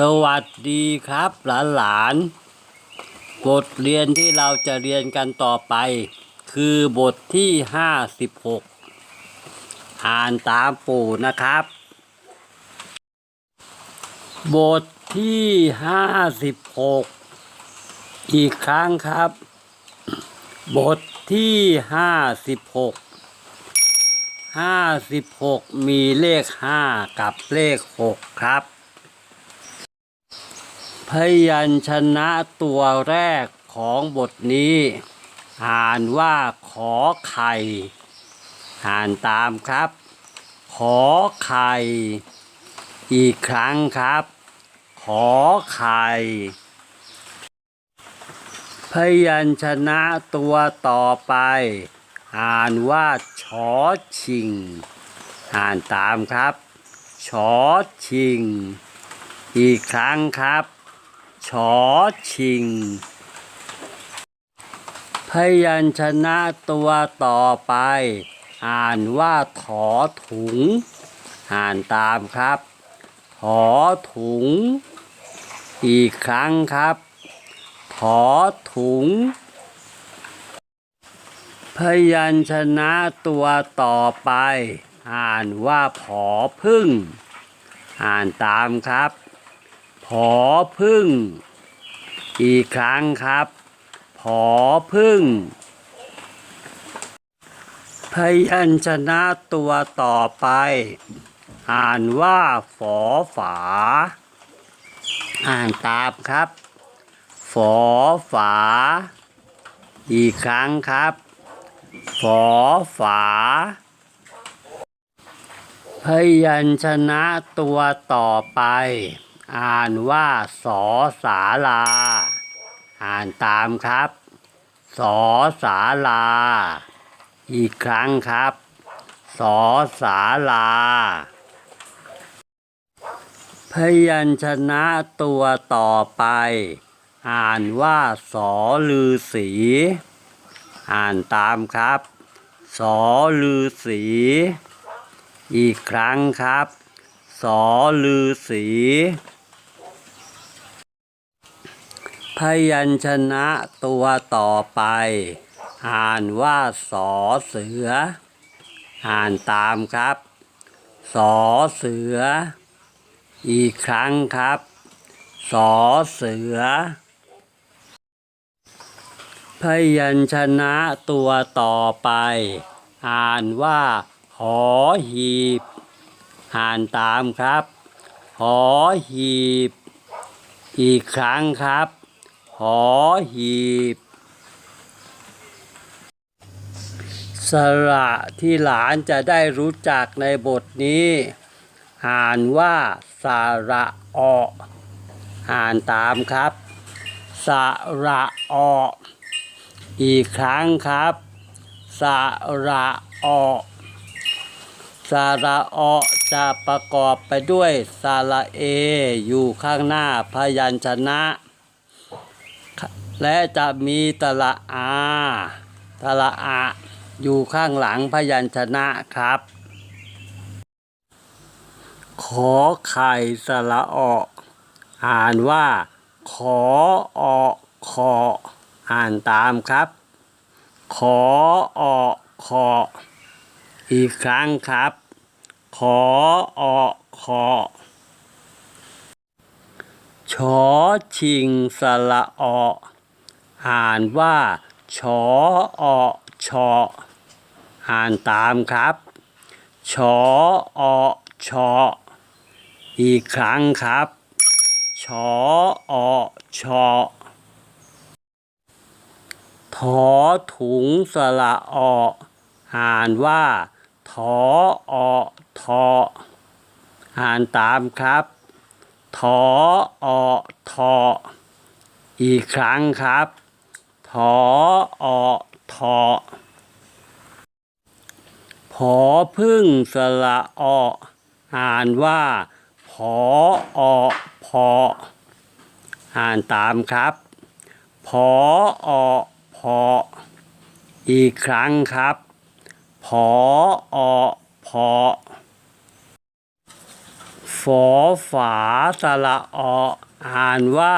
สวัสดีครับหลานหลานบทเรียนที่เราจะเรียนกันต่อไป คือบทที่ห้าสิบหกอ่านตามปู่นะครับ บทที่ห้าสิบหกอีกครั้งครับ บทที่ห้าสิบหกห้าสิบหกมีเลขห้ากับเลขหกครับ พยัญชนะตัวแรกของบทนี้ อ่านว่าขอไข่ อ่านตามครับ ขอไข่ อีกครั้งครับ ขอไข่พยัญชนะตัวต่อไป อ่านว่าชอชิง อ่านตามครับชอชิง อีกครั้งครับ ชอชิง พยัญชนะตัวต่อไป อ่านว่าถอถุง อ่านตามครับ ถอถุง อีกครั้งครับ ถอถุง พยัญชนะตัวต่อไป อ่านว่าผอพึ่ง อ่านตามครับ ผอพึ่ง อีกครั้งครับ ผอพึ่ง พยัญชนะตัวต่อไป อ่านว่าฝอฝา อ่านตามครับ ฝอฝา อีกครั้งครับ ฝอฝาพยัญชนะตัวต่อไป อ่านว่าสอสาลา อ่านตามครับ สอสาลา อีกครั้งครับ สอสาลา พยัญชนะตัวต่อไป อ่านว่าสอลือสี อ่านตามครับ สอลือสี อีกครั้งครับ สอลือสี พยัญชนะตัวต่อไป อ่านว่าสอเสือ อ่านตามครับสอเสือ อีกครั้งครับสอเสือ พยัญชนะตัวต่อไป อ่านว่าหอหีบ อ่านตามครับหอหีบ อีกครั้งครับ หอหีบ สระที่หลานจะได้รู้จักในบทนี้ อ่านว่าสระอออ่านตามครับ สระอออีกครั้งครับสระออสระออจะประกอบไปด้วยสระเอ อยู่ข้างหน้าพยัญชนะ และจะมีตระอาตระอาอยู่ข้างหลังพยัญชนะครับ ขอไข่สระอออ่านว่า ขอออคออ่านตามครับ ขอออคออีกครั้งครับ ขอออคอชอชิงสระออ อ่านว่าชอออชออ่านตามครับชอออชออีกครั้งครับชอออชอถอถุงสระอออ่านว่าถอออทออ่านตามครับถอออทออีกครั้งครับ อออทอผอพึ่งสระอออ่านว่าผออพออ่านตามครับผออพออีกครั้งครับผออพอฝอฝาสระออ่านว่า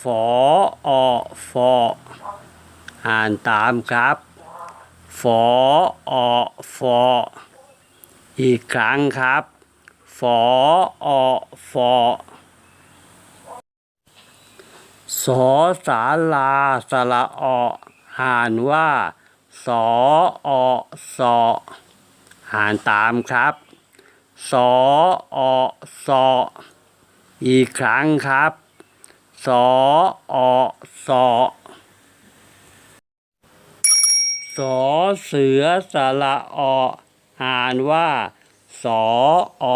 ฝออฟอ อ่านตามครับ ฝออฟออีกครั้งครับ ฝออฟอสอสาลาสระออ่านว่าสออสออ่านตามครับสออสออีกครั้งครับสออสอ สอเสือสระออ่านว่าสออ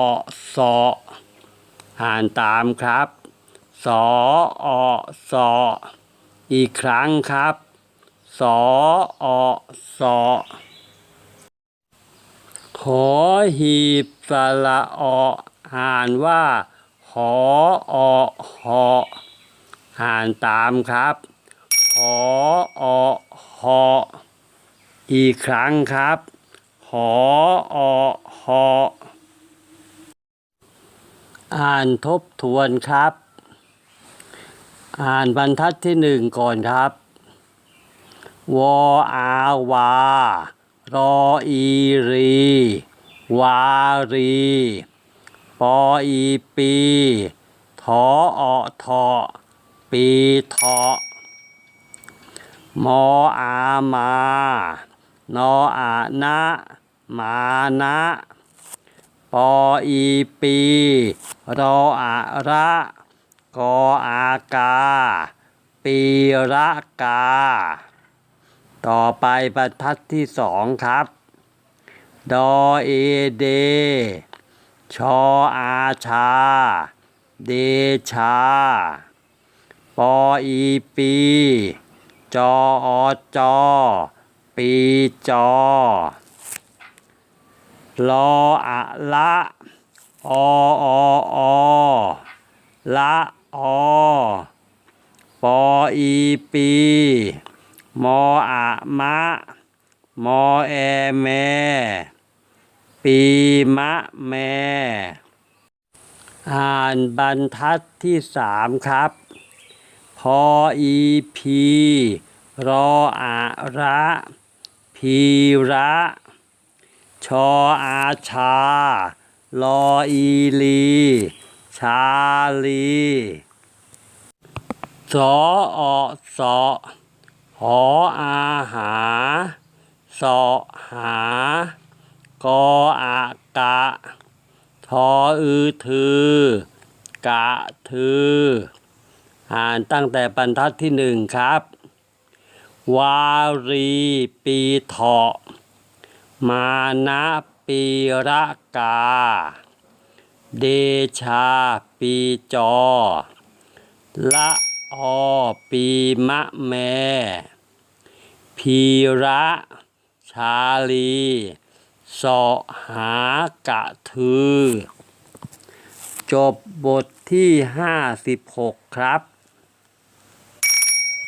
สออ่านตามครับสออสออีกครั้งครับสออสอหอหีบสระออ่านว่าหออหออ่านตามครับหออหอ อีกครั้งครับ หออหออ่านทบทวนครับ อ่านบรรทัดที่หนึ่งก่อนครับ วออาวา รออีรี วารี ปออีปีทออทอปีทอมออามา นออานะมานะปออีปีรออาระกออากา ปีระกา ต่อไปบรรทัดที่สองครับ ดอเอเด ชออาชา เดชา ปออีปี จออจอ ปีจอลออะละออออละอปออีปีมออะมะมอแอแมปีมะแมอ่านบรรทัดที่สามครับ พออีพีรออะระ พีระ ชออาชา ลออีลี ชาลีสออสอหออาหา สอหา กออากะ ทออือถือกะถือ อ่านตั้งแต่บรรทัดที่หนึ่งครับ วารีปีเถาะ มานะปีระกา เดชาปีจอ ละอปีมะแม พีระชาลีสาะหากะทือ จบบทที่ห้าสิบหกครับ